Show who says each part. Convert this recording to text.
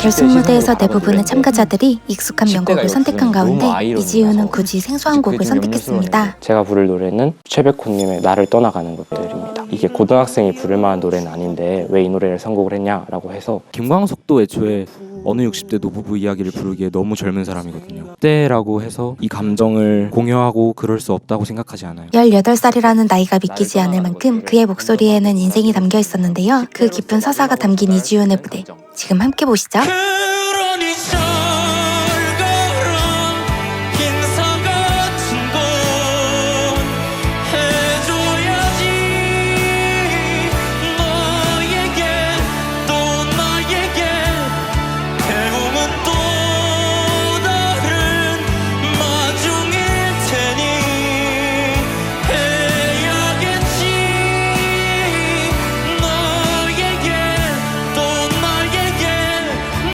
Speaker 1: 결승 무대에서 대부분의 참가자들이 익숙한 명곡을 선택한 가운데 이지우는 굳이 생소한 곡을 선택했습니다.
Speaker 2: 제가 부를 노래는 최백호님의 나를 떠나가는 것들입니다. 이게 고등학생이 부를 만한 노래는 아닌데 왜 이 노래를 선곡을 했냐라고 해서
Speaker 3: 김광석도 애초에 어느 60대 노부부 이야기를 부르기에 너무 젊은 사람이거든요. 때라고 해서 이 감정을 공유하고 그럴 수 없다고 생각하지 않아요.
Speaker 1: 18살이라는 나이가 믿기지 않을 만큼 그의 목소리에는 인생이 담겨 있었는데요. 그 깊은 서사가 담긴 이지훈의 무대. 지금 함께 보시죠.
Speaker 4: 그